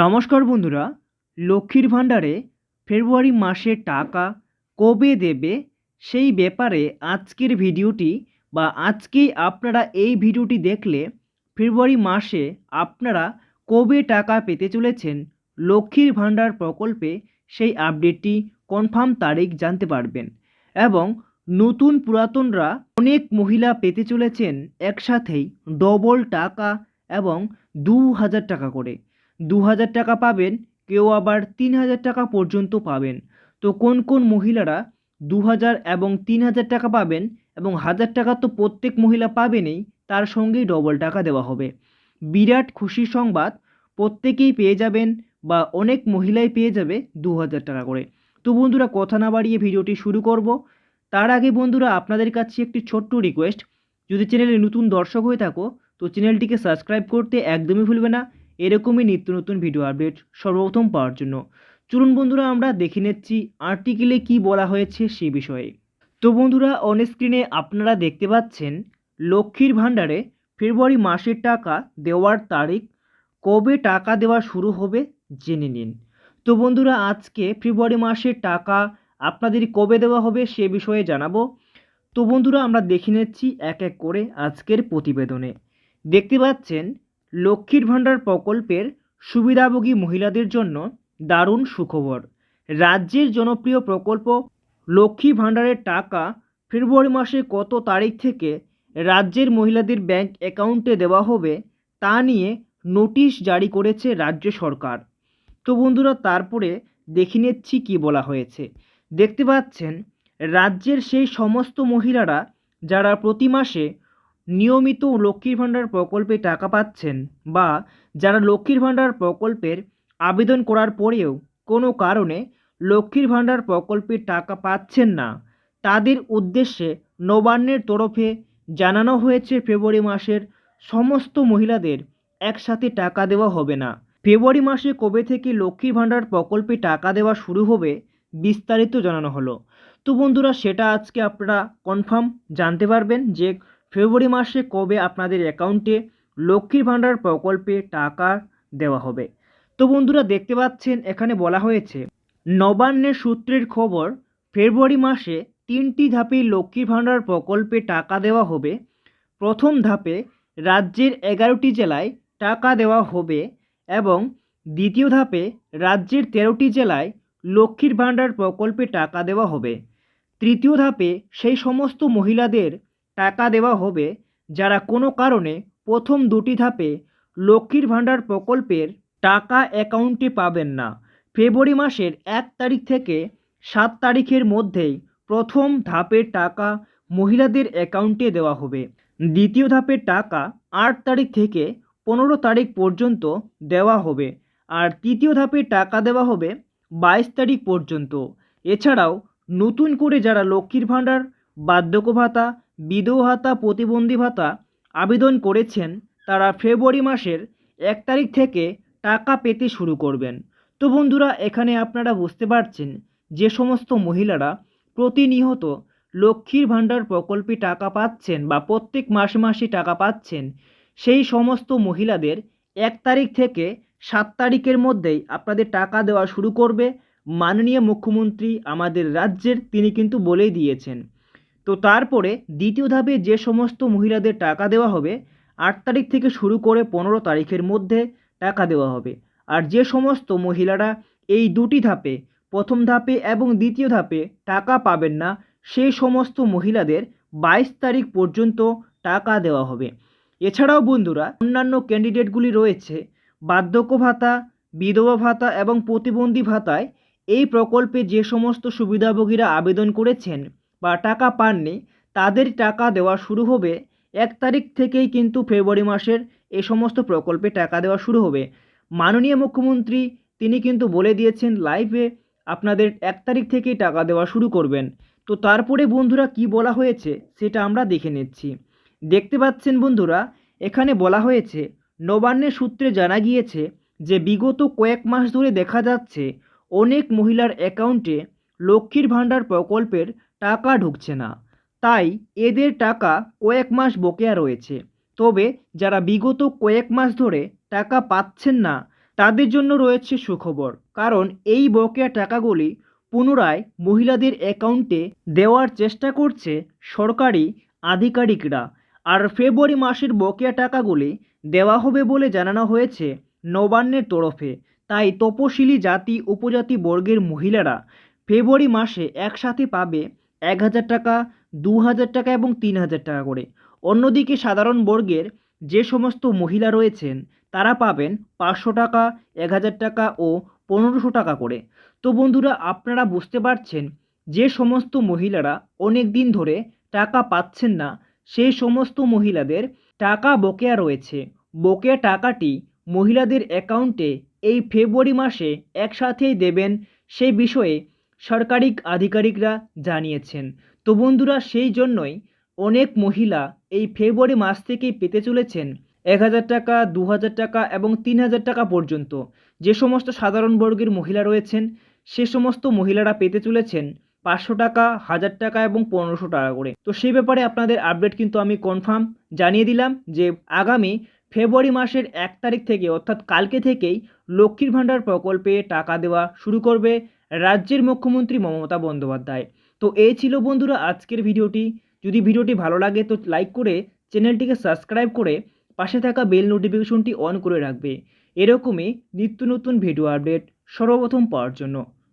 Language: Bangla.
নমস্কার বন্ধুরা, লক্ষ্মীর ভাণ্ডারে ফেব্রুয়ারি মাসের টাকা কবে দেবে সেই ব্যাপারে আজকের ভিডিওটি বা আজকেই আপনারা এই ভিডিওটি দেখলে ফেব্রুয়ারি মাসে আপনারা কবে টাকা পেতে চলেছেন লক্ষ্মীর ভাণ্ডার প্রকল্পে সেই আপডেটটি কনফার্ম তারিখ জানতে পারবেন এবং নতুন পুরাতনরা অনেক মহিলা পেতে চলেছেন একসাথেই ডবল টাকা এবং দু হাজার টাকা করে। দু হাজার টাকা পাবেন, কেউ আবার তিন হাজার টাকা পর্যন্ত পাবেন। তো কোন কোন মহিলারা দু হাজার এবং তিন হাজার টাকা পাবেন এবং হাজার টাকা তো প্রত্যেক মহিলা পাবেনই, তার সঙ্গেই ডবল টাকা দেওয়া হবে। বিরাট খুশি সংবাদ, প্রত্যেকেই পেয়ে যাবেন বা অনেক মহিলাই পেয়ে যাবে দু হাজার টাকা করে। তো বন্ধুরা, কথা না বাড়িয়ে ভিডিওটি শুরু করব। তার আগে বন্ধুরা, আপনাদের কাছে একটি ছোট্ট রিকোয়েস্ট যদি চ্যানেলে নতুন দর্শক হয়ে থাকো, তো চ্যানেলটিকে সাবস্ক্রাইব করতে একদমই ভুলবে না। এরকমই নিত্য নতুন ভিডিও আপডেট সর্বপ্রথম পাওয়ার জন্য। চলুন বন্ধুরা, আমরা দেখে নিচ্ছি আর্টিকেলে কি বলা হয়েছে সে বিষয়ে। তো বন্ধুরা অন স্ক্রিনে আপনারা দেখতে পাচ্ছেন, লক্ষ্মীর ভাণ্ডারে ফেব্রুয়ারি মাসের টাকা দেওয়ার তারিখ, কবে টাকা দেওয়া শুরু হবে জেনে নিন। তো বন্ধুরা, আজকে ফেব্রুয়ারি মাসের টাকা আপনাদের কবে দেওয়া হবে সে বিষয়ে জানাব। তো বন্ধুরা, আমরা দেখে নিচ্ছি এক এক করে আজকের প্রতিবেদনে। দেখতে পাচ্ছেন লক্ষ্মীর ভাণ্ডার প্রকল্পের সুবিধাভোগী মহিলাদের জন্য দারুণ সুখবর। রাজ্যের জনপ্রিয় প্রকল্প লক্ষ্মী ভাণ্ডারের টাকা ফেব্রুয়ারি মাসে কত তারিখ থেকে রাজ্যের মহিলাদের ব্যাংক অ্যাকাউন্টে দেওয়া হবে তা নিয়ে নোটিশ জারি করেছে রাজ্য সরকার। তো বন্ধুরা, তারপরে দেখে নিচ্ছি কী বলা হয়েছে। দেখতে পাচ্ছেন, রাজ্যের সেই সমস্ত মহিলারা যারা প্রতি মাসে নিয়মিত লক্ষ্মীর ভাণ্ডার প্রকল্পে টাকা পাচ্ছেন বা যারা লক্ষ্মীর ভাণ্ডার প্রকল্পের আবেদন করার পরেও কোনো কারণে লক্ষ্মীর ভাণ্ডার প্রকল্পের টাকা পাচ্ছেন না, তাদের উদ্দেশ্যে নবান্নের তরফে জানানো হয়েছে ফেব্রুয়ারি মাসের সমস্ত মহিলাদের একসাথে টাকা দেওয়া হবে না। ফেব্রুয়ারি মাসে কবে থেকে লক্ষ্মীর ভাণ্ডার প্রকল্পে টাকা দেওয়া শুরু হবে বিস্তারিত জানানো হলো। তো বন্ধুরা, সেটা আজকে আপনারা কনফার্ম জানতে পারবেন যে ফেব্রুয়ারি মাসে কবে আপনাদের অ্যাকাউন্টে লক্ষ্মীর ভাণ্ডার প্রকল্পে টাকা দেওয়া হবে? তো বন্ধুরা দেখতে পাচ্ছেন, এখানে বলা হয়েছে, নবান্নের সূত্রের খবর, ফেব্রুয়ারি মাসে তিনটি ধাপে লক্ষ্মীর ভাণ্ডার প্রকল্পে টাকা দেওয়া হবে। প্রথম ধাপে রাজ্যের এগারোটি জেলায় টাকা দেওয়া হবে এবং দ্বিতীয় ধাপে রাজ্যের তেরোটি জেলায় লক্ষ্মীর ভাণ্ডার প্রকল্পে টাকা দেওয়া হবে। তৃতীয় ধাপে সেই সমস্ত মহিলাদের টাকা দেওয়া হবে যারা কোনো কারণে প্রথম দুটি ধাপে লক্ষ্মীর ভাণ্ডার প্রকল্পের টাকা অ্যাকাউন্টে পাবেন না। ফেব্রুয়ারি মাসের এক তারিখ থেকে সাত তারিখের মধ্যেই প্রথম ধাপের টাকা মহিলাদের অ্যাকাউন্টে দেওয়া হবে। দ্বিতীয় ধাপের টাকা আট তারিখ থেকে পনেরো তারিখ পর্যন্ত দেওয়া হবে আর তৃতীয় ধাপের টাকা দেওয়া হবে বাইশ তারিখ পর্যন্ত। এছাড়াও নতুন করে যারা লক্ষ্মীর ভাণ্ডার, বার্ধক্য ভাতা বিধবা ভাতা প্রতিবন্ধী ভাতা আবেদন করেছেন তারা ফেব্রুয়ারি মাসের এক তারিখ থেকে টাকা পেতে শুরু করবেন। তো বন্ধুরা, এখানে আপনারা বুঝতে পারছেন যে সমস্ত মহিলারা প্রতিনিয়ত লক্ষ্মীর ভাণ্ডার প্রকল্পে টাকা পাচ্ছেন বা প্রত্যেক মাসে মাসে টাকা পাচ্ছেন, সেই সমস্ত মহিলাদের এক তারিখ থেকে সাত তারিখের মধ্যেই আপনাদের টাকা দেওয়া শুরু করবে। মাননীয় মুখ্যমন্ত্রী আমাদের রাজ্যের, তিনি কিন্তু বলেই দিয়েছেন। তো তারপরে দ্বিতীয় ধাপে যে সমস্ত মহিলাদের টাকা দেওয়া হবে, আট তারিখ থেকে শুরু করে পনেরো তারিখের মধ্যে টাকা দেওয়া হবে। আর যে সমস্ত মহিলারা এই দুটি ধাপে, প্রথম ধাপে এবং দ্বিতীয় ধাপে টাকা পাবেন না, সেই সমস্ত মহিলাদের বাইশ তারিখ পর্যন্ত টাকা দেওয়া হবে। এছাড়াও বন্ধুরা, অন্যান্য ক্যান্ডিডেটগুলি রয়েছে, বার্ধক্য ভাতা, বিধবা ভাতা এবং প্রতিবন্ধী ভাতায় এই প্রকল্পে যে সমস্ত সুবিধাভোগীরা আবেদন করেছেন বা টাকা পাননি, তাদের টাকা দেওয়া শুরু হবে এক তারিখ থেকেই কিন্তু ফেব্রুয়ারি মাসের এ সমস্ত প্রকল্পে টাকা দেওয়া শুরু হবে। মাননীয় মুখ্যমন্ত্রী, তিনি কিন্তু বলে দিয়েছেন লাইভে আপনাদের এক তারিখ থেকেই টাকা দেওয়া শুরু করবেন। তো তারপরে বন্ধুরা কি বলা হয়েছে সেটা আমরা দেখে নিচ্ছি। দেখতে পাচ্ছেন বন্ধুরা, এখানে বলা হয়েছে নবান্নের সূত্রে জানা গিয়েছে যে বিগত কয়েক মাস ধরে দেখা যাচ্ছে অনেক মহিলার অ্যাকাউন্টে লক্ষ্মীর ভাণ্ডার প্রকল্পের টাকা ঢুকছে না। তাই এদের টাকা কয়েক মাস বকেয়া রয়েছে। তবে যারা বিগত কয়েক মাস ধরে টাকা পাচ্ছেন না, তাদের জন্য রয়েছে সুখবর। কারণ এই বকেয়া টাকাগুলি পুনরায় মহিলাদের অ্যাকাউন্টে দেওয়ার চেষ্টা করছে সরকারি আধিকারিকরা। আর ফেব্রুয়ারি মাসের বকেয়া টাকাগুলি দেওয়া হবে বলে জানানো হয়েছে নবান্নের তরফে। তাই তপশিলি জাতি, উপজাতি বর্গের মহিলারা ফেব্রুয়ারি মাসে একসাথে পাবে এক হাজার টাকা, দু হাজার টাকা এবং তিন হাজার টাকা করে। অন্যদিকে সাধারণ বর্গের যে সমস্ত মহিলা রয়েছেন, তারা পাবেন পাঁচশো টাকা, এক হাজার টাকা ও পনেরোশো টাকা করে। তো বন্ধুরা, আপনারা বুঝতে পারছেন যে সমস্ত মহিলারা অনেক দিন ধরে টাকা পাচ্ছেন না, সেই সমস্ত মহিলাদের টাকা বকেয়া রয়েছে। বকেয়া টাকাটি মহিলাদের অ্যাকাউন্টে এই ফেব্রুয়ারি মাসে একসাথেই দেবেন। সেই বিষয়ে সরকারি আধিকারিকরা জানিয়েছেন। তো বন্ধুরা, সেই জন্যই অনেক মহিলা এই ফেব্রুয়ারি মাস থেকেই পেতে চলেছেন এক হাজার টাকা, দু হাজার টাকা এবং তিন হাজার টাকা পর্যন্ত। যে সমস্ত সাধারণ বর্গের মহিলা রয়েছেন, সে সমস্ত মহিলারা পেতে চলেছেন পাঁচশো টাকা, হাজার টাকা এবং পনেরোশো টাকা করে। তো সেই ব্যাপারে আপনাদের আপডেট কিন্তু আমি কনফার্ম জানিয়ে দিলাম যে আগামী ফেব্রুয়ারি মাসের এক তারিখ থেকে অর্থাৎ কালকে থেকেই লক্ষ্মীর ভাণ্ডার প্রকল্পে টাকা দেওয়া শুরু করবে রাজ্যের মুখ্যমন্ত্রী মমতা বন্দ্যোপাধ্যায়। তো এই ছিল বন্ধুরা আজকের ভিডিওটি। যদি ভিডিওটি ভালো লাগে তো লাইক করে চ্যানেলটিকে সাবস্ক্রাইব করে পাশে থাকা বেল নোটিফিকেশনটি অন করে রাখবে। এরকমই নিত্য নতুন ভিডিও আপডেট সর্বপ্রথম পাওয়ার জন্য।